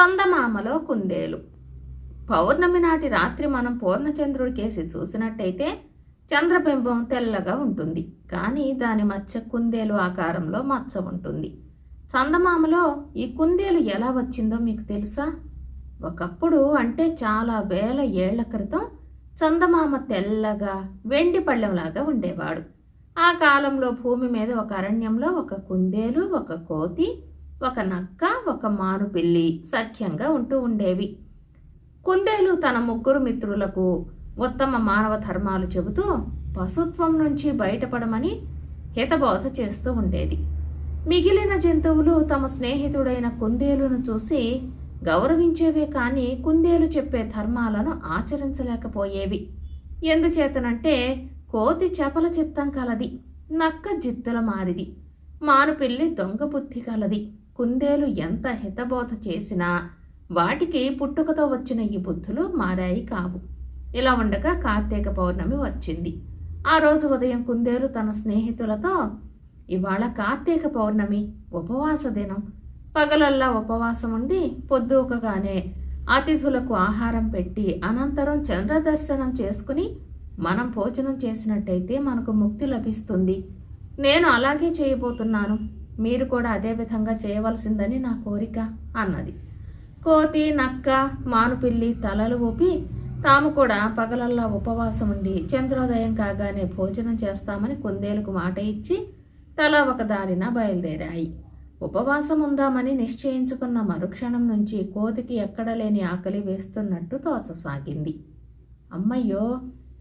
చందమామలో కుందేలు. పౌర్ణమి నాటి రాత్రి మనం పూర్ణచంద్రుడి కేసి చూసినట్టయితే చంద్రబింబం తెల్లగా ఉంటుంది. కానీ దాని మచ్చ కుందేలు ఆకారంలో మచ్చ ఉంటుంది. చందమామలో ఈ కుందేలు ఎలా వచ్చిందో మీకు తెలుసా? ఒకప్పుడు అంటే చాలా వేల ఏళ్ళ క్రితం చందమామ తెల్లగా వెండి పళ్ళెంలాగా ఉండేవాడు. ఆ కాలంలో భూమి మీద ఒక అరణ్యంలో ఒక కుందేలు ఒక కోతి ఒక నక్క ఒక మారుపిల్లి సఖ్యంగా ఉంటూ ఉండేవి. కుందేలు తన ముగ్గురు మిత్రులకు ఉత్తమ మానవ ధర్మాలు చెబుతూ పశుత్వం నుంచి బయటపడమని హితబోధ చేస్తూ ఉండేది. మిగిలిన జంతువులు తమ స్నేహితుడైన కుందేలును చూసి గౌరవించేవే కానీ కుందేలు చెప్పే ధర్మాలను ఆచరించలేకపోయేవి. ఎందుచేతనంటే కోతి చేపల చిత్తం కలది నక్క జిత్తుల మారిది మానుపిల్లి దొంగ బుద్ధి కలది. కుందేలు ఎంత హితబోధ చేసినా వాటికి పుట్టుకతో వచ్చిన ఈ బుద్ధులు మారాయి కావు. ఇలా ఉండగా కార్తీక పౌర్ణమి వచ్చింది. ఆ రోజు ఉదయం కుందేలు తన స్నేహితులతో ఇవాళ కార్తీక పౌర్ణమి ఉపవాస దినం. పగలల్లా ఉపవాసం ఉండి పొద్దుకగానే అతిథులకు ఆహారం పెట్టి అనంతరం చంద్ర దర్శనం చేసుకుని మనం భోజనం చేసినట్టయితే మనకు ముక్తి లభిస్తుంది. నేను అలాగే చేయబోతున్నాను. మీరు కూడా అదే విధంగా చేయవలసిందని నా కోరిక అన్నది. కోతి నక్క మానుపిల్లి తలలు ఊపి తాము కూడా పగలల్లా ఉపవాసం ఉండి చంద్రోదయం కాగానే భోజనం చేస్తామని కుందేలకు మాట ఇచ్చి తల ఒక దారిన బయలుదేరాయి. ఉపవాసం ఉందామని నిశ్చయించుకున్న మరుక్షణం నుంచి కోతికి ఎక్కడ లేని ఆకలి వేస్తున్నట్టు తోచసాగింది. అమ్మయ్యో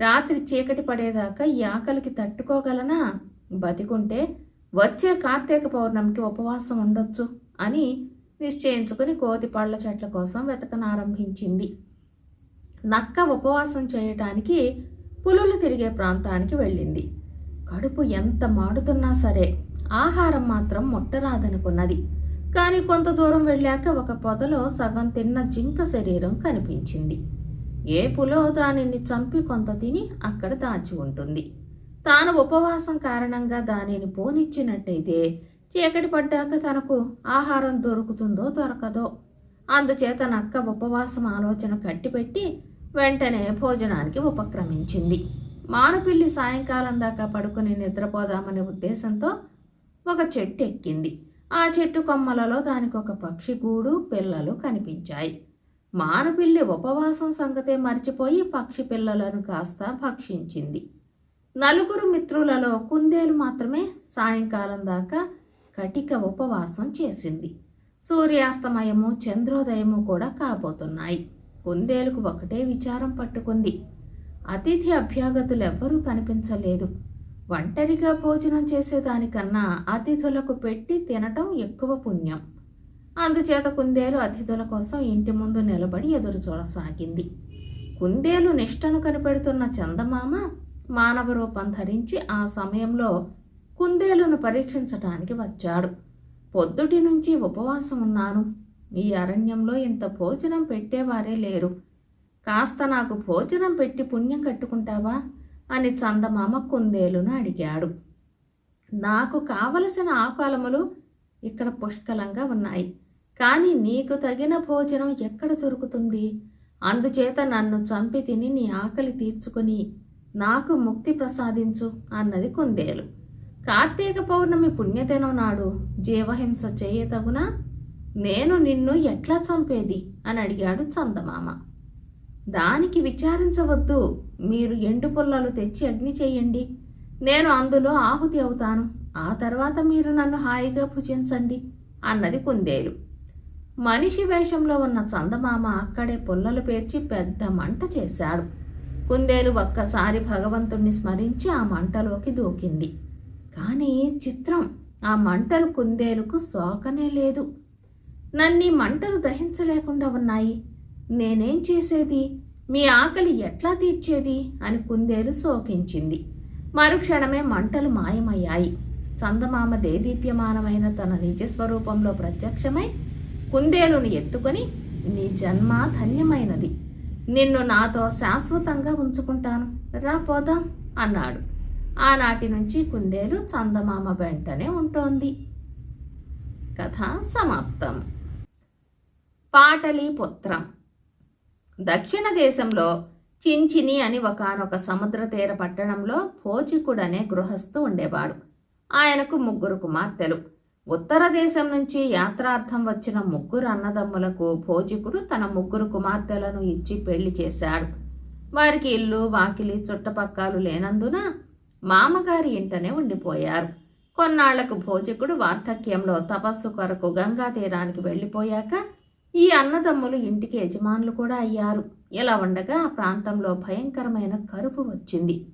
రాత్రి చీకటి పడేదాకా ఈ ఆకలికి తట్టుకోగలనా? బతికుంటే వచ్చే కార్తీక పౌర్ణమికి ఉపవాసం ఉండొచ్చు అని నిశ్చయించుకుని కోతి పళ్ళ చెట్ల కోసం వెతకనారంభించింది నక్క ఉపవాసం చేయటానికి పులులు తిరిగే ప్రాంతానికి వెళ్ళింది. కడుపు ఎంత మాడుతున్నా సరే ఆహారం మాత్రం మొట్టరాదనుకున్నది. కానీ కొంత దూరం వెళ్ళాక ఒక పొదలో సగం తిన్న జింక శరీరం కనిపించింది. ఏ పులో దానిని చంపి కొంత తిని అక్కడ దాచి ఉంటుంది. తాను ఉపవాసం కారణంగా దానిని పోనిచ్చినట్టయితే చీకటి పడ్డాక తనకు ఆహారం దొరుకుతుందో దొరకదో. అందుచేత నక్క ఉపవాసం ఆలోచన కట్టిపెట్టి వెంటనే భోజనానికి ఉపక్రమించింది. మానుపిల్లి సాయంకాలం దాకా పడుకుని నిద్రపోదామనే ఉద్దేశంతో ఒక చెట్టు ఎక్కింది ఆ చెట్టు కొమ్మలలో దానికి ఒక పక్షి గూడు పిల్లలు కనిపించాయి. మానుపిల్లి ఉపవాసం సంగతే మర్చిపోయి పక్షి పిల్లలను కాస్త భక్షించింది. నలుగురు మిత్రులలో కుందేలు మాత్రమే సాయంకాలం దాకా కటిక ఉపవాసం చేసింది. సూర్యాస్తమయము చంద్రోదయము కూడా కాబోతున్నాయి. కుందేలుకు ఒకటే విచారం పట్టుకుంది. అతిథి అభ్యాగతులెవ్వరూ కనిపించలేదు. ఒంటరిగా భోజనం చేసేదానికన్నా అతిథులకు పెట్టి తినటం ఎక్కువ పుణ్యం. అందుచేత కుందేలు అతిథుల కోసం ఇంటి ముందు నిలబడి ఎదురు చూడసాగింది కుందేలు నిష్టను కనిపెడుతున్న చందమామ మానవ రూపం ధరించి ఆ సమయంలో కుందేలును పరీక్షించటానికి వచ్చాడు. పొద్దుటి నుంచి ఉపవాసం ఉన్నాను. ఈ అరణ్యంలో ఇంత భోజనం పెట్టేవారే లేరు. కాస్త నాకు భోజనం పెట్టి పుణ్యం కట్టుకుంటావా? అని చందమామ కుందేలును అడిగాడు. నాకు కావలసిన ఆకాలములు ఇక్కడ పుష్కలంగా ఉన్నాయి. కానీ నీకు తగిన భోజనం ఎక్కడ దొరుకుతుంది? అందుచేత నన్ను చంపి తిని నీ ఆకలి తీర్చుకుని నాకు ముక్తి ప్రసాదించు అన్నది కుందేలు. కార్తీక పౌర్ణమి పుణ్యదినం నాడు జీవహింస చేయతగునా నేను నిన్ను ఎట్లా చంపేది? అని అడిగాడు చందమామ. దానికి విచారించవద్దు. మీరు ఎండు పుల్లలు తెచ్చి అగ్ని చేయండి. నేను అందులో ఆహుతి అవుతాను. ఆ తర్వాత మీరు నన్ను హాయిగా భుజించండి అన్నది కుందేలు. మనిషి వేషంలో ఉన్న చందమామ అక్కడే పుల్లలు పేర్చి పెద్ద మంట చేశాడు. కుందేలు ఒక్కసారి భగవంతుణ్ణి స్మరించి ఆ మంటలోకి దూకింది. కానీ చిత్రం ఆ మంటలు కుందేలుకు సోకనే లేదు. నన్ను మంటలు దహించలేకుండా ఉన్నాయి. నేనేం చేసేది? మీ ఆకలి ఎట్లా తీర్చేది? అని కుందేలు శోకించింది. మరుక్షణమే మంటలు మాయమయ్యాయి. చందమామ దేదీప్యమానమైన తన నిజస్వరూపంలో ప్రత్యక్షమై కుందేలును ఎత్తుకొని నీ జన్మ ధన్యమైనది. నిన్ను నాతో శాశ్వతంగా ఉంచుకుంటాను. రా పోదాం అన్నాడు. ఆనాటి నుంచి కుందేలు చందమామ వెంటనే ఉంటోంది. కథ సమాప్తం. పాటలీపుత్రం. దక్షిణ దేశంలో చించిని అని ఒకనొక సముద్ర తీర పట్టణంలో భోజికుడనే గృహస్థు ఉండేవాడు. ఆయనకు ముగ్గురు కుమార్తెలు. ఉత్తర దేశం నుంచి యాత్రార్థం వచ్చిన ముగ్గురు అన్నదమ్ములకు భోజికుడు తన ముగ్గురు కుమార్తెలను ఇచ్చి పెళ్ళి చేశాడు. వారికి ఇల్లు వాకిలి చుట్టపక్కలు లేనందున మామగారి ఇంటనే ఉండిపోయారు. కొన్నాళ్ళకు భోజకుడు వార్ధక్యంలో తపస్సు కొరకు గంగా తీరానికి వెళ్ళిపోయాక ఈ అన్నదమ్ములు ఇంటికి యజమానులు కూడా అయ్యారు. ఇలా ఉండగా ఆ ప్రాంతంలో భయంకరమైన కరువు వచ్చింది.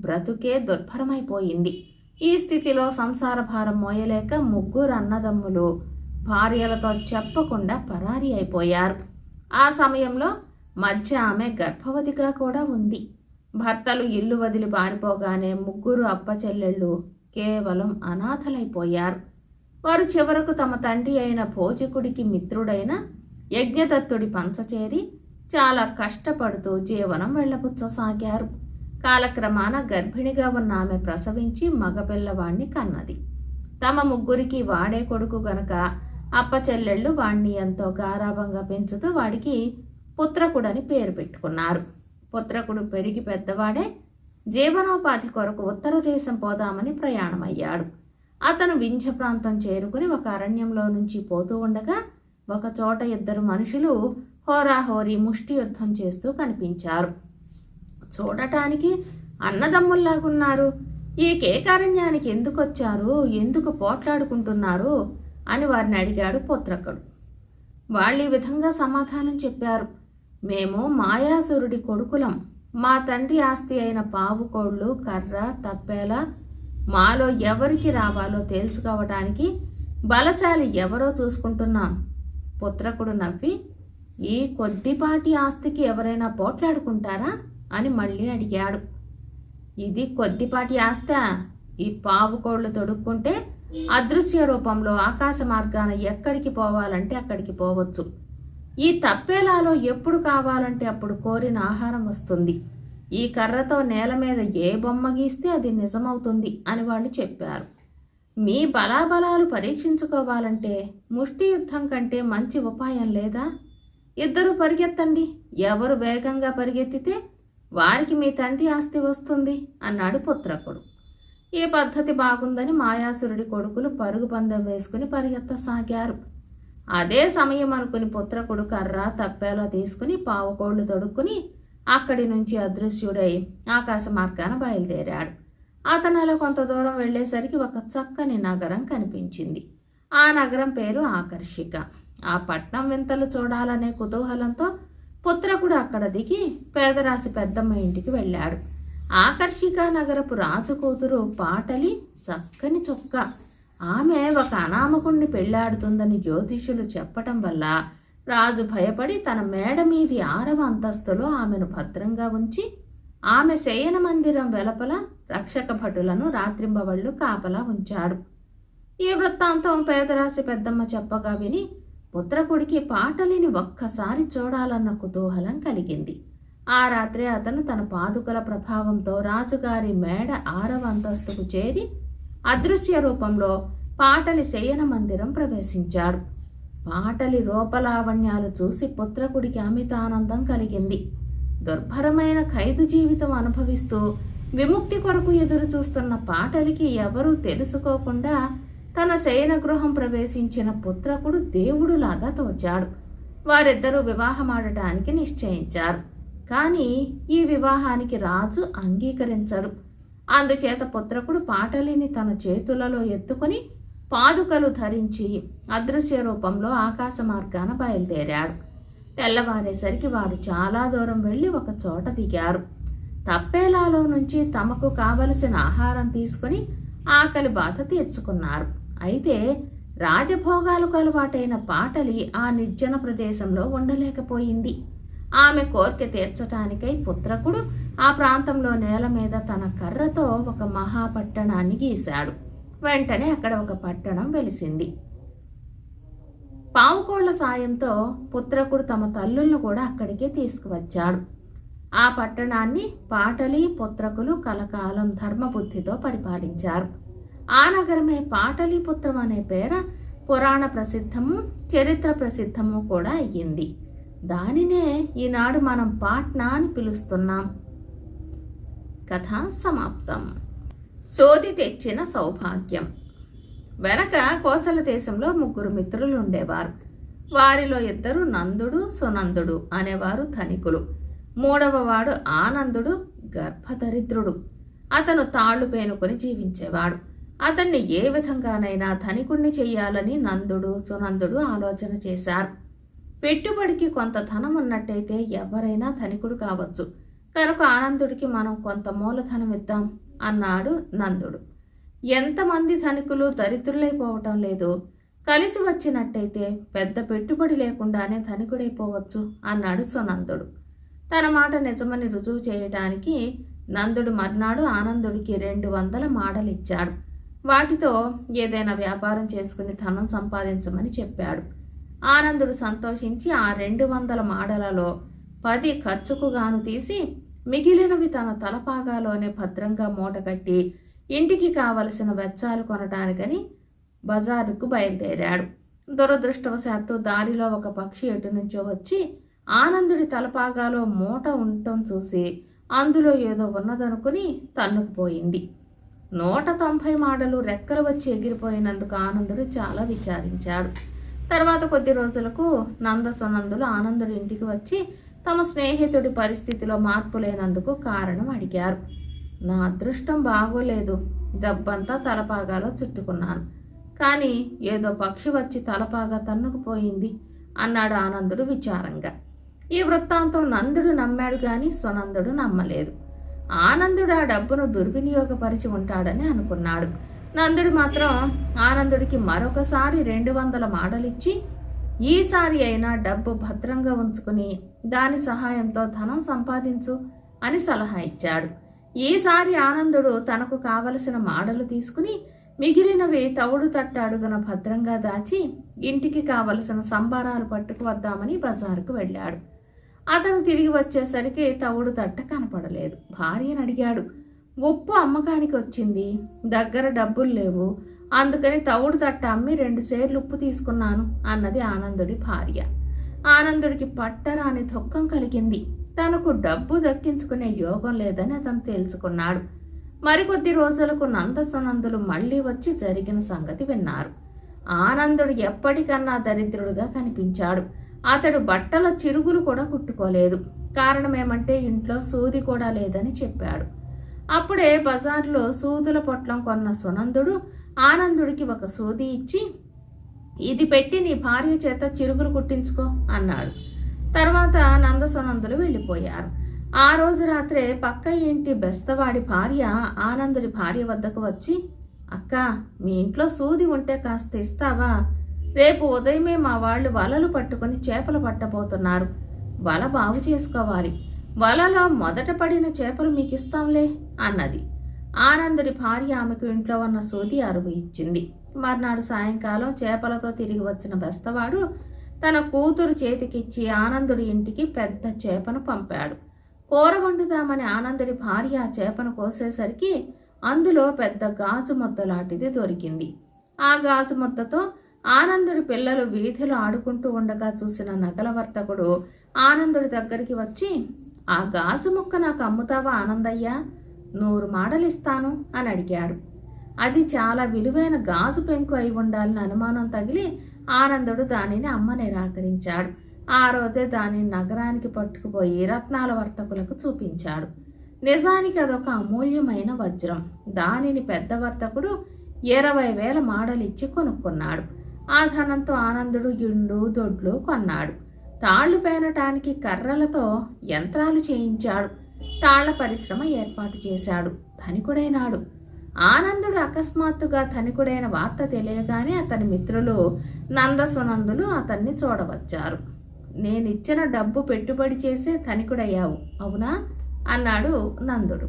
బ్రతుకే దుర్భరమైపోయింది. ఈ స్థితిలో సంసార భారం మోయలేక ముగ్గురు అన్నదమ్ములు భార్యలతో చెప్పకుండా పరారీ అయిపోయారు. ఆ సమయంలో మధ్య ఆమె గర్భవతిగా కూడా ఉంది. భర్తలు ఇల్లు వదిలి పారిపోగానే ముగ్గురు అప్పచెల్లెళ్ళు కేవలం అనాథలైపోయారు. వారు చివరకు తమ తండ్రి అయిన భోజకుడికి మిత్రుడైన యజ్ఞదత్తుడి పంచచేరి చాలా కష్టపడుతూ జీవనం వెళ్ళబుచ్చసాగారు. కాలక్రమాన గర్భిణిగా ఉన్న ఆమె ప్రసవించి మగపిల్లవాణ్ణి కన్నది. తమ ముగ్గురికి వాడే కొడుకు గనక అప్పచెల్లెళ్ళు వాణ్ణి ఎంతో గారాభంగా పెంచుతూ వాడికి పుత్రకుడని పేరు పెట్టుకున్నారు. పుత్రకుడు పెరిగి పెద్దవాడే జీవనోపాధి కొరకు ఉత్తర దేశం పోదామని ప్రయాణమయ్యాడు. అతను వింధ్య ప్రాంతం చేరుకుని ఒక అరణ్యంలో నుంచి పోతూ ఉండగా ఒక చోట ఇద్దరు మనుషులు హోరాహోరీ ముష్టి యుద్ధం చేస్తూ కనిపించారు. చూడటానికి అన్నదమ్ముల్లాగున్నారు. ఈ కేకారణ్యానికి ఎందుకు వచ్చారు ఎందుకు పోట్లాడుకుంటున్నారు? అని వారిని అడిగాడు పుత్రకుడు వాళ్ళు ఈ విధంగా సమాధానం చెప్పారు. మేము మాయాసురుడి కొడుకులం. మా తండ్రి ఆస్తి అయిన పావు కోళ్ళు కర్ర తప్పేల మాలో ఎవరికి రావాలో తేల్చుకోవటానికి బలశాలి ఎవరో చూసుకుంటున్నాం. పుత్రకుడు నవ్వి ఈ కొద్దిపాటి ఆస్తికి ఎవరైనా పోట్లాడుకుంటారా? అని మళ్ళీ అడిగాడు. ఇది కొద్దిపాటి ఆస్త. ఈ పావు కోళ్ళు తొడుక్కుంటే అదృశ్య రూపంలో ఆకాశ మార్గాన ఎక్కడికి పోవాలంటే అక్కడికి పోవచ్చు. ఈ తప్పేలాలో ఎప్పుడు కావాలంటే అప్పుడు కోరిన ఆహారం వస్తుంది. ఈ కర్రతో నేల మీద ఏ బొమ్మ గీస్తే అది నిజమవుతుంది అని వాళ్ళు చెప్పారు. మీ బలాబలాలు పరీక్షించుకోవాలంటే ముష్టి యుద్ధం కంటే మంచి ఉపాయం లేదా? ఇద్దరు పరిగెత్తండి. ఎవరు వేగంగా పరిగెత్తితే వారికి మీ తండ్రి ఆస్తి వస్తుంది అన్నాడు పుత్రకుడు. ఈ పద్ధతి బాగుందని మాయాసురుడి కొడుకులు పరుగు పందెం వేసుకుని పరిగెత్తసాగారు. అదే సమయం అనుకుని పుత్రకుడు కర్ర తప్పేలా తీసుకుని పావుకోళ్ళు తొడుక్కుని అక్కడి నుంచి అదృశ్యుడై ఆకాశ మార్గాన బయలుదేరాడు. అతను అలా కొంత దూరం వెళ్ళేసరికి ఒక చక్కని నగరం కనిపించింది. ఆ నగరం పేరు ఆకర్షిక. ఆ పట్నం వింతలు చూడాలనే కుతూహలంతో పుత్రకుడు అక్కడ దిగి పేదరాశి పెద్దమ్మ ఇంటికి వెళ్ళాడు. ఆకర్షిక నగరపు రాజకూతురు పాటలి చక్కని చొక్క. ఆమె ఒక అనామకుణ్ణి పెళ్ళాడుతుందని జ్యోతిషులు చెప్పటం వల్ల రాజు భయపడి తన మేడ మీది ఆరవ అంతస్తులో ఆమెను భద్రంగా ఉంచి ఆమె శయన మందిరం వెలపల రక్షక భటులను రాత్రింబవళ్ళు కాపలా ఉంచాడు. ఈ వృత్తాంతం పేదరాశి పెద్దమ్మ చెప్పగా విని పుత్రకుడికి పాటలిని ఒక్కసారి చూడాలన్న కుతూహలం కలిగింది. ఆ రాత్రి అతను తన పాదుకల ప్రభావంతో రాజుగారి మేడ ఆరవ అంతస్తుకు చేరి అదృశ్య రూపంలో పాటలి శయన మందిరం ప్రవేశించాడు. పాటలి రూపలావణ్యాలు చూసి పుత్రకుడికి అమితానందం కలిగింది. దుర్భరమైన ఖైదు జీవితం అనుభవిస్తూ విముక్తి కొరకు ఎదురు చూస్తున్న పాటలికి ఎవరూ తెలుసుకోకుండా తన శయన గృహం ప్రవేశించిన పుత్రకుడు దేవుడులాగా తోచాడు. వారిద్దరూ వివాహమాడటానికి నిశ్చయించారు. కానీ ఈ వివాహానికి రాజు అంగీకరించడు. అందుచేత పుత్రకుడు పాటలిని తన చేతులలో ఎత్తుకొని పాదుకలు ధరించి అదృశ్య రూపంలో ఆకాశ మార్గాన బయలుదేరాడు. తెల్లవారేసరికి వారు చాలా దూరం వెళ్ళి ఒక చోట దిగారు. తప్పేలాలో నుంచి తమకు కావలసిన ఆహారం తీసుకుని ఆకలి బాధ తీర్చుకున్నారు. అయితే రాజభోగాలకు అలవాటైన పాటలి ఆ నిర్జన ప్రదేశంలో ఉండలేకపోయింది. ఆమె కోరిక తీర్చటానికై పుత్రకుడు ఆ ప్రాంతంలో నేల మీద తన కర్రతో ఒక మహాపట్టణాన్ని గీశాడు వెంటనే అక్కడ ఒక పట్టణం వెలిసింది. పావుకోళ్ళ సాయంతో పుత్రకుడు తమ తల్లులను కూడా అక్కడికే తీసుకువచ్చాడు. ఆ పట్టణాన్ని పాటలి పుత్రకులు కలకాలం ధర్మబుద్ధితో పరిపాలించారు. ఆ నగరమే పాటలీపుత్రం అనే పేర పురాణ ప్రసిద్ధము చరిత్ర ప్రసిద్ధము కూడా అయ్యింది. దానినే ఈనాడు మనం పాట్నా అని పిలుస్తున్నాం. కథ సమాప్తం. సోది తెచ్చిన సౌభాగ్యం. వెనక కోసల దేశంలో ముగ్గురు మిత్రులు ఉండేవారు వారిలో ఇద్దరు నందుడు సునందుడు అనేవారు ధనికులు. మూడవ వాడు ఆనందుడు గర్భదరిద్రుడు. అతను తాళ్ళు పేనుకొని జీవించేవాడు. అతన్ని ఏ విధంగానైనా ధనికుణ్ణి చెయ్యాలని నందుడు సునందుడు ఆలోచన చేశారు. పెట్టుబడికి కొంత ధనం ఉన్నట్టయితే ఎవరైనా ధనికుడు కావచ్చు. కనుక ఆనందుడికి మనం కొంత మూలధనం ఇద్దాం అన్నాడు నందుడు. ఎంతమంది ధనికులు దరిద్రులైపోవటం లేదు. కలిసి వచ్చినట్టయితే పెద్ద పెట్టుబడి లేకుండానే ధనికుడైపోవచ్చు అన్నాడు సునందుడు. తన మాట నిజమని రుజువు చేయడానికి నందుడు మర్నాడు ఆనందుడికి రెండు వందల మాడలిచ్చాడు. వాటితో ఏదైనా వ్యాపారం చేసుకుని ధనం సంపాదించమని చెప్పాడు. ఆనందుడు సంతోషించి ఆ రెండు వందల మాడలలో పది ఖర్చుకు గాను తీసి మిగిలినవి తన తలపాగాలోనే భద్రంగా మూటగట్టి ఇంటికి కావలసిన వెచ్చాలు కొనటానికని బజారుకు బయలుదేరాడు. దురదృష్టవశాత్తు దారిలో ఒక పక్షి ఎటు నుంచో వచ్చి ఆనందుడి తలపాగాలో మూట ఉండటం చూసి అందులో ఏదో ఉన్నదనుకుని తన్నుకుపోయింది. నూట తొంభై మాటలు రెక్కలు వచ్చి ఎగిరిపోయినందుకు ఆనందుడు చాలా విచారించాడు. తర్వాత కొద్ది రోజులకు నందసునందులు ఆనందుడి ఇంటికి వచ్చి తమ స్నేహితుడి పరిస్థితిలో మార్పు లేనందుకు కారణం అడిగారు. నా అదృష్టం బాగోలేదు. డబ్బంతా తలపాగాలో చుట్టుకున్నాను. కానీ ఏదో పక్షి వచ్చి తలపాగా తన్నుకుపోయింది అన్నాడు ఆనందుడు విచారంగా. ఈ వృత్తాంతం నందుడు నమ్మాడు కానీ సునందుడు నమ్మలేదు. ఆనందుడు ఆ డబ్బును దుర్వినియోగపరిచి ఉంటాడని అనుకున్నాడు. నందుడు మాత్రం ఆనందుడికి మరొకసారి రెండు వందల మాడలిచ్చి ఈసారి అయినా డబ్బు భద్రంగా ఉంచుకుని దాని సహాయంతో ధనం సంపాదించు అని సలహా ఇచ్చాడు. ఈసారి ఆనందుడు తనకు కావలసిన మాడలు తీసుకుని మిగిలినవి తవుడు తట్ట అడుగున భద్రంగా దాచి ఇంటికి కావలసిన సంబారాలు పట్టుకు వద్దామని బజారుకు వెళ్ళాడు. అతను తిరిగి వచ్చేసరికి తవుడు తట్ట కనపడలేదు. భార్యను అడిగాడు ఉప్పు అమ్మకానికి వచ్చింది? దగ్గర డబ్బులు లేవు. అందుకని తవుడు తట్ట అమ్మి రెండు సేర్లు ఉప్పు తీసుకున్నాను అన్నది ఆనందుడి భార్య. ఆనందుడికి పట్టరాని దుఃఖం కలిగింది. తనకు డబ్బు దక్కించుకునే యోగం లేదని అతను తెలుసుకున్నాడు మరికొద్ది రోజులకు నందసునందులు మళ్ళీ వచ్చి జరిగిన సంగతి విన్నారు. ఆనందుడు ఎప్పటికన్నా దరిద్రుడుగా కనిపించాడు. అతడు బట్టల చిరుగులు కూడా కుట్టుకోలేదు. కారణమేమంటే ఇంట్లో సూది కూడా లేదని చెప్పాడు. అప్పుడే బజార్లో సూదుల పొట్లం కొన్న సునందుడు ఆనందుడికి ఒక సూది ఇచ్చి ఇది పెట్టి నీ భార్య చేత చిరుగులు కుట్టించుకో అన్నాడు. తర్వాత నందసునందులు వెళ్ళిపోయారు. ఆ రోజు రాత్రే పక్క ఇంటి బెస్తవాడి భార్య ఆనందుడి భార్య వద్దకు వచ్చి అక్క మీ ఇంట్లో సూది ఉంటే కాస్త ఇస్తావా? రేపు ఉదయమే మా వాళ్ళు వలలు పట్టుకొని చేపలు పట్టబోతున్నారు. వల బాగు చేసుకోవాలి. వలలో మొదట పడిన చేపలు మీకు ఇస్తాంలే అన్నది. ఆనందుడి భార్య ఆమెకు ఇంట్లో ఉన్న సూది అరువు ఇచ్చింది. మర్నాడు సాయంకాలం చేపలతో తిరిగి వచ్చిన బెస్తవాడు తన కూతురు చేతికిచ్చి ఆనందుడి ఇంటికి పెద్ద చేపను పంపాడు. కూర వండుదామని ఆనందుడి భార్య ఆ చేపను కోసేసరికి అందులో పెద్ద గాజు ముద్ద లాంటిది దొరికింది. ఆ గాజు ముద్దతో ఆనందుడి పిల్లలు వీధిలో ఆడుకుంటూ ఉండగా చూసిన నగల వర్తకుడు ఆనందుడి దగ్గరికి వచ్చి ఆ గాజు ముక్క నాకు అమ్ముతావా ఆనందయ్య? నూరు మాడలిస్తాను అని అడిగాడు. అది చాలా విలువైన గాజు పెంకు అయి ఉండాలని అనుమానం తగిలి ఆనందుడు దానిని అమ్మ నిరాకరించాడు. ఆ రోజే దానిని నగరానికి పట్టుకుపోయి రత్నాల వర్తకులకు చూపించాడు. నిజానికి అదొక అమూల్యమైన వజ్రం. దానిని పెద్ద వర్తకుడు ఇరవై వేల మాడలిచ్చి కొనుక్కున్నాడు. ఆ ధనంతో ఆనందుడు ఇండు దొడ్లు కొన్నాడు. తాళ్ళు పేనటానికి కర్రలతో యంత్రాలు చేయించాడు. తాళ్ళ పరిశ్రమ ఏర్పాటు చేశాడు. ధనికుడైనాడు. ఆనందుడు అకస్మాత్తుగా ధనికుడైన వార్త తెలియగానే అతని మిత్రులు నందసునందులు అతన్ని చూడవచ్చారు. నేనిచ్చిన డబ్బు పెట్టుబడి చేసే ధనికుడయ్యావు అవునా అన్నాడు నందుడు.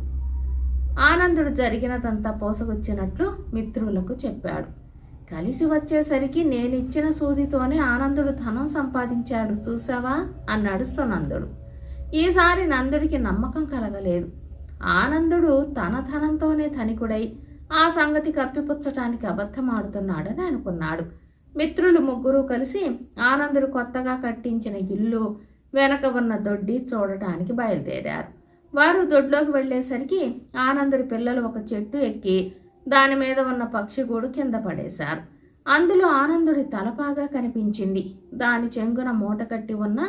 ఆనందుడు జరిగినదంతా పోసగొచ్చినట్లు మిత్రులకు చెప్పాడు. కలిసి వచ్చేసరికి నేనిచ్చిన సూదితోనే ఆనందుడు ధనం సంపాదించాడు చూసావా? అన్నాడు సునందుడు. ఈసారి నందుడికి నమ్మకం కలగలేదు. ఆనందుడు తన ధనంతోనే ధనికుడై ఆ సంగతి కప్పిపుచ్చటానికి అబద్ధమాడుతున్నాడని అనుకున్నాడు. మిత్రులు ముగ్గురు కలిసి ఆనందుడు కొత్తగా కట్టించిన ఇల్లు వెనక ఉన్న దొడ్డి చూడటానికి బయలుదేరారు. వారు దొడ్లోకి వెళ్ళేసరికి ఆనందుడి పిల్లలు ఒక చెట్టు ఎక్కి దాని మీద ఉన్న పక్షిగూడు కింద పడేశారు. అందులో ఆనందుడి తలపాగా కనిపించింది. దాని చెంగున మూట కట్టి ఉన్న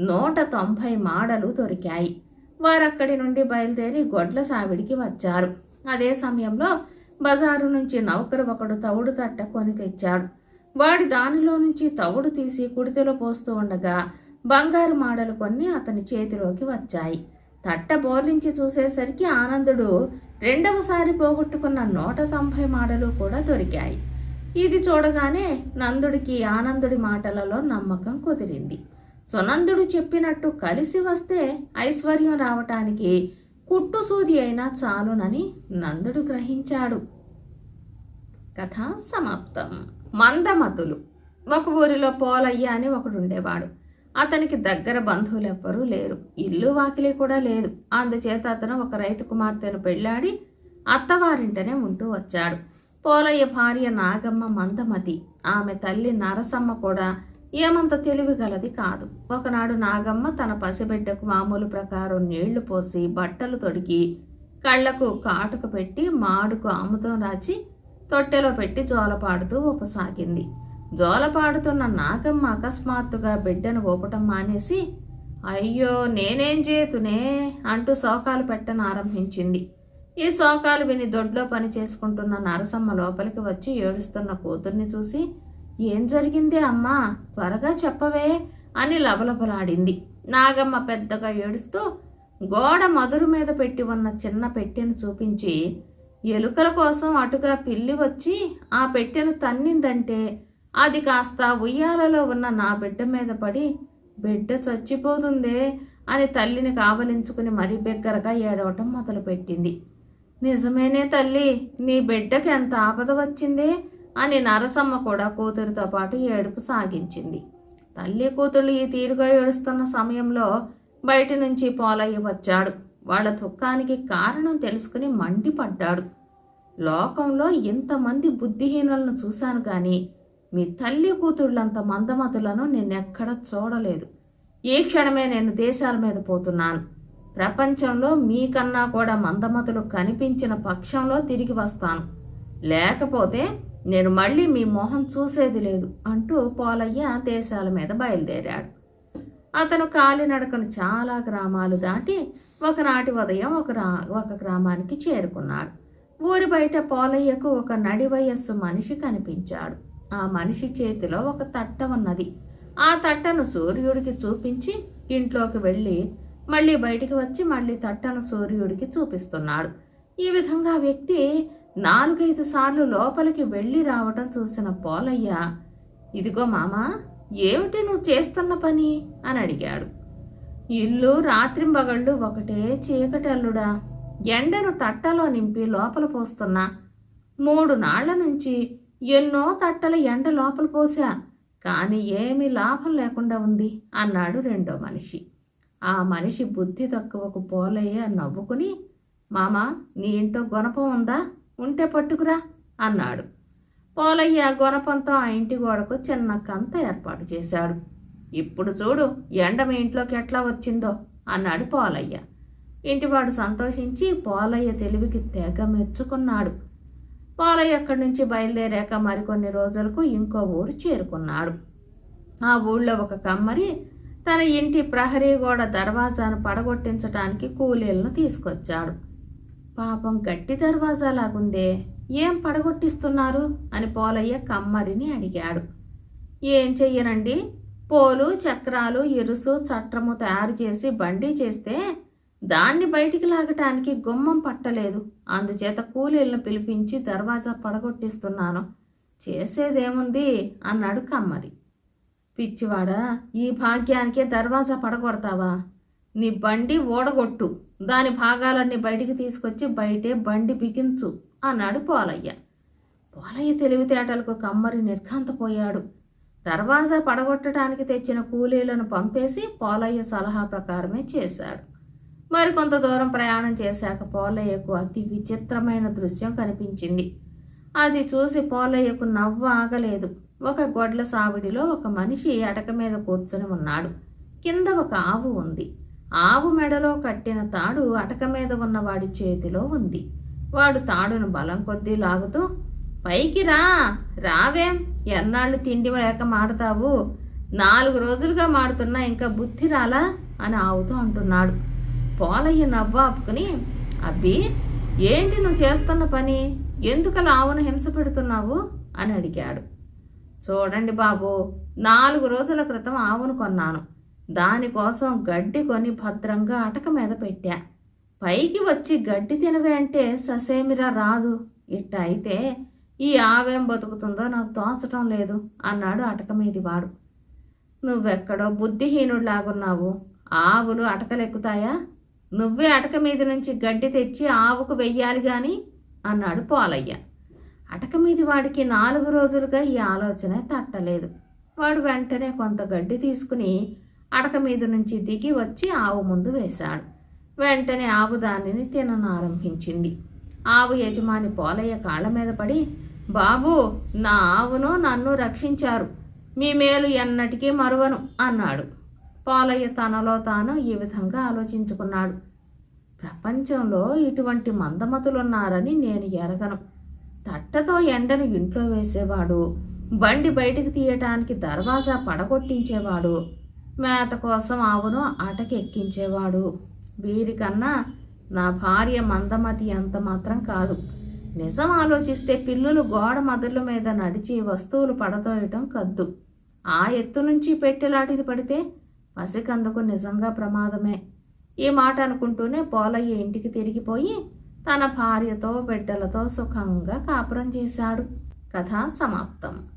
నూట తొంభై మాడలు దొరికాయి. వారక్కడి నుండి బయలుదేరి గొడ్ల సావిడికి వచ్చారు. అదే సమయంలో బజారు నుంచి నౌకరు ఒకడు తవుడు తట్ట కొని తెచ్చాడు. వాడి దానిలో నుంచి తవుడు తీసి కుడితిలో పోస్తూ ఉండగా బంగారు మాడలు కొన్ని అతని చేతిలోకి వచ్చాయి. తట్ట బోర్లించి చూసేసరికి ఆనందుడు రెండవసారి పోగొట్టుకున్న నూట తొంభై మాడలు కూడా దొరికాయి. ఇది చూడగానే నందుడికి ఆనందుడి మాటలలో నమ్మకం కుదిరింది. సునందుడు చెప్పినట్టు కలిసి వస్తే ఐశ్వర్యం రావటానికి కుట్టు సూది అయినా చాలునని నందుడు గ్రహించాడు. కథ సమాప్తం. మందమతులు. ఒక ఊరిలో పోలయ్య అని ఒకడు ఉండేవాడు అతనికి దగ్గర బంధువులు ఎవ్వరూ లేరు. ఇల్లు వాకిలి కూడా లేదు. అందుచేత అతను ఒక రైతు కుమార్తెను పెళ్ళాడి అత్తవారింటనే ఉంటూ వచ్చాడు. పోలయ్య భార్య నాగమ్మ మందమతి. ఆమె తల్లి నరసమ్మ కూడా ఏమంత తెలివిగలది కాదు. ఒకనాడు నాగమ్మ తన పసిబిడ్డకు మామూలు ప్రకారం నీళ్ళు పోసి బట్టలు తొడిగి కళ్ళకు కాటుక పెట్టి మాడుకు ఆముదం రాచి తొట్టెలో పెట్టి జోలపాడుతూ ఉపసాగింది. జోలపాడుతున్న నాగమ్మ అకస్మాత్తుగా బిడ్డను ఊపటం మానేసి అయ్యో నేనేం చేతునే? అంటూ శోకాలు పెట్టనారంభించింది ఈ శోకాలు విని దొడ్లో పని చేసుకుంటున్న నరసమ్మ లోపలికి వచ్చి ఏడుస్తున్న కూతుర్ని చూసి ఏం జరిగింది అమ్మా? త్వరగా చెప్పవే అని లబలబలాడింది. నాగమ్మ పెద్దగా ఏడుస్తూ గోడ మదురు మీద పెట్టి ఉన్న చిన్న పెట్టెను చూపించి ఎలుకల కోసం అటుగా పిల్లి వచ్చి ఆ పెట్టెను తన్నిందంటే అది కాస్త ఉయ్యాలలో ఉన్న నా బిడ్డ మీద పడి బిడ్డ చచ్చిపోతుందే అని తల్లిని కావలించుకుని మరీ బిగ్గరగా ఏడవటం మొదలుపెట్టింది. నిజమేనే తల్లి నీ బిడ్డకి ఎంత ఆపద వచ్చిందే అని నరసమ్మ కూడా కూతురితో పాటు ఏడుపు సాగించింది. తల్లి కూతుళ్ళు ఈ తీరుగా ఏడుస్తున్న సమయంలో బయట నుంచి పోలయ్య వచ్చాడు. వాళ్ళ దుఃఖానికి కారణం తెలుసుకుని మండిపడ్డాడు. లోకంలో ఇంతమంది బుద్ధిహీనులను చూశాను కానీ మీ తల్లి కూతుళ్ళంత మందమతులను నేనెక్కడ చూడలేదు. ఈ క్షణమే నేను దేశాల మీద పోతున్నాను. ప్రపంచంలో మీకన్నా కూడా మందమతులు కనిపించిన పక్షంలో తిరిగి వస్తాను. లేకపోతే నేను మళ్ళీ మీ మొహం చూసేది లేదు అంటూ పోలయ్య దేశాల మీద బయలుదేరాడు. అతను కాలినడకను చాలా గ్రామాలు దాటి ఒకనాటి ఉదయం ఒక రా ఒక గ్రామానికి చేరుకున్నాడు. ఊరి బయట పోలయ్యకు ఒక నడి వయస్సు మనిషి కనిపించాడు. ఆ మనిషి చేతిలో ఒక తట్ట ఉన్నది. ఆ తట్టను సూర్యుడికి చూపించి ఇంట్లోకి వెళ్ళి మళ్ళీ బయటికి వచ్చి మళ్ళీ తట్టను సూర్యుడికి చూపిస్తున్నాడు. ఈ విధంగా వ్యక్తి నాలుగైదు సార్లు లోపలికి వెళ్ళి రావటం చూసిన పోలయ్య ఇదిగో మామా ఏమిటి నువ్వు చేస్తున్న పని? అని అడిగాడు. ఇల్లు రాత్రింబగళ్ళు ఒకటే చీకటల్లుడా ఎండను తట్టలో నింపి లోపల పోస్తున్నా. మూడు నాళ్ళ నుంచి ఎన్నో తట్టల ఎండ లోపల పోసా కానీ ఏమీ లాభం లేకుండా ఉంది అన్నాడు రెండో మనిషి. ఆ మనిషి బుద్ధి తక్కువకు పోలయ్య నవ్వుకుని మామా నీ ఇంట్లో గుణపం ఉందా? ఉంటే పట్టుకురా అన్నాడు. పోలయ్య గుణపంతో ఆ ఇంటి గోడకు చిన్న కంత ఏర్పాటు చేశాడు. ఇప్పుడు చూడు ఎండ మీ ఇంట్లోకి ఎట్లా వచ్చిందో అన్నాడు పోలయ్య. ఇంటివాడు సంతోషించి పోలయ్య తెలివికి తెగ మెచ్చుకున్నాడు. పాలయ్య అక్కడి నుంచి బయలుదేరాక మరికొన్ని రోజులకు ఇంకో ఊరు చేరుకున్నాడు. ఆ ఊళ్ళో ఒక కమ్మరి తన ఇంటి ప్రహరీ గోడ దర్వాజాను పడగొట్టించడానికి కూలీలను తీసుకొచ్చాడు. పాపం గట్టి దర్వాజా లాగుందే ఏం పడగొట్టిస్తున్నారు? అని పోలయ్య కమ్మరిని అడిగాడు. ఏం చెయ్యనండి? పోలు చక్రాలు ఇరుసు చట్రము తయారు చేసి బండి చేస్తే దాన్ని బయటికి లాగటానికి గుమ్మం పట్టలేదు. అందుచేత కూలీలను పిలిపించి దర్వాజా పడగొట్టిస్తున్నాను. చేసేదేముంది? అన్నాడు కమ్మరి పిచ్చివాడా ఈ భాగ్యానికే దర్వాజా పడగొడతావా? నీ బండి ఓడగొట్టు. దాని భాగాలన్నీ బయటికి తీసుకొచ్చి బయటే బండి బిగించు అన్నాడు పోలయ్య. పోలయ్య తెలివితేటలకు కమ్మరి నిర్ఘాంతపోయాడు. దర్వాజా పడగొట్టడానికి తెచ్చిన కూలీలను పంపేసి పోలయ్య సలహా ప్రకారమే చేశాడు. మరికొంత దూరం ప్రయాణం చేశాక పోలయ్యకు అతి విచిత్రమైన దృశ్యం కనిపించింది. అది చూసి పోలయ్యకు నవ్వు ఆగలేదు. ఒక గొడ్ల సావిడిలో ఒక మనిషి అటక మీద కూర్చొని ఉన్నాడు. కింద ఒక ఆవు ఉంది. ఆవు మెడలో కట్టిన తాడు అటక మీద ఉన్న వాడి చేతిలో ఉంది. వాడు తాడును బలం కొద్దీ లాగుతూ పైకి రా రావేం? ఎన్నాళ్ళు తిండి లేక మాడతావు? నాలుగు రోజులుగా మాడుతున్నా ఇంకా బుద్ధి రాలా? అని ఆవుతూ అంటున్నాడు. పోలయ్య నవ్వాపుకుని అబ్బి ఏంటి నువ్వు చేస్తున్న పని? ఎందుకలా ఆవును హింస పెడుతున్నావు? అని అడిగాడు. చూడండి బాబు నాలుగు రోజుల క్రితం ఆవును కొన్నాను. దానికోసం గడ్డి కొని భద్రంగా అటక మీద పెట్టా. పైకి వచ్చి గడ్డి తినవే అంటే ససేమిరా రాదు. ఇట్ట అయితే ఈ ఆవేం బతుకుతుందో నాకు తోచటం లేదు అన్నాడు అటక మీది వాడు నువ్వెక్కడో బుద్ధిహీనుడిలాగున్నావు. ఆవులు అటకలెక్కుతాయా? నువ్వే అటక మీద నుంచి గడ్డి తెచ్చి ఆవుకు వెయ్యాలి గాని అన్నాడు పోలయ్య. అటక మీది వాడికి నాలుగు రోజులుగా ఈ ఆలోచన తట్టలేదు. వాడు వెంటనే కొంత గడ్డి తీసుకుని అటక మీద నుంచి దిగి వచ్చి ఆవు ముందు వేశాడు. వెంటనే ఆవు దానిని తిననారంభించింది. ఆవు యజమాని పోలయ్య కాళ్ళ మీద పడి బాబు నా ఆవును నన్ను రక్షించారు. మీ మేలు ఎన్నటికీ మరువను అన్నాడు. పాలయ్య తనలో తాను ఈ విధంగా ఆలోచించుకున్నాడు. ప్రపంచంలో ఇటువంటి మందమతులున్నారని నేను ఎరగను. తట్టతో ఎండను ఇంట్లో వేసేవాడు బండి బయటికి తీయటానికి దర్వాజా పడగొట్టించేవాడు మేత కోసం ఆవును అటకెక్కించేవాడు వీరికన్నా నా భార్య మందమతి అంత మాత్రం కాదు. నిజం ఆలోచిస్తే పిల్లులు గోడ మదుల మీద నడిచి వస్తువులు పడతోయటం కద్దు. ఆ ఎత్తు నుంచి పెట్టెలాంటిది పడితే పసికందుకు నిజంగా ప్రమాదమే. ఈ మాట అనుకుంటూనే పోలయ్య ఇంటికి తిరిగిపోయి తన భార్యతో బిడ్డలతో సుఖంగా కాపురం చేశాడు. కథ సమాప్తం.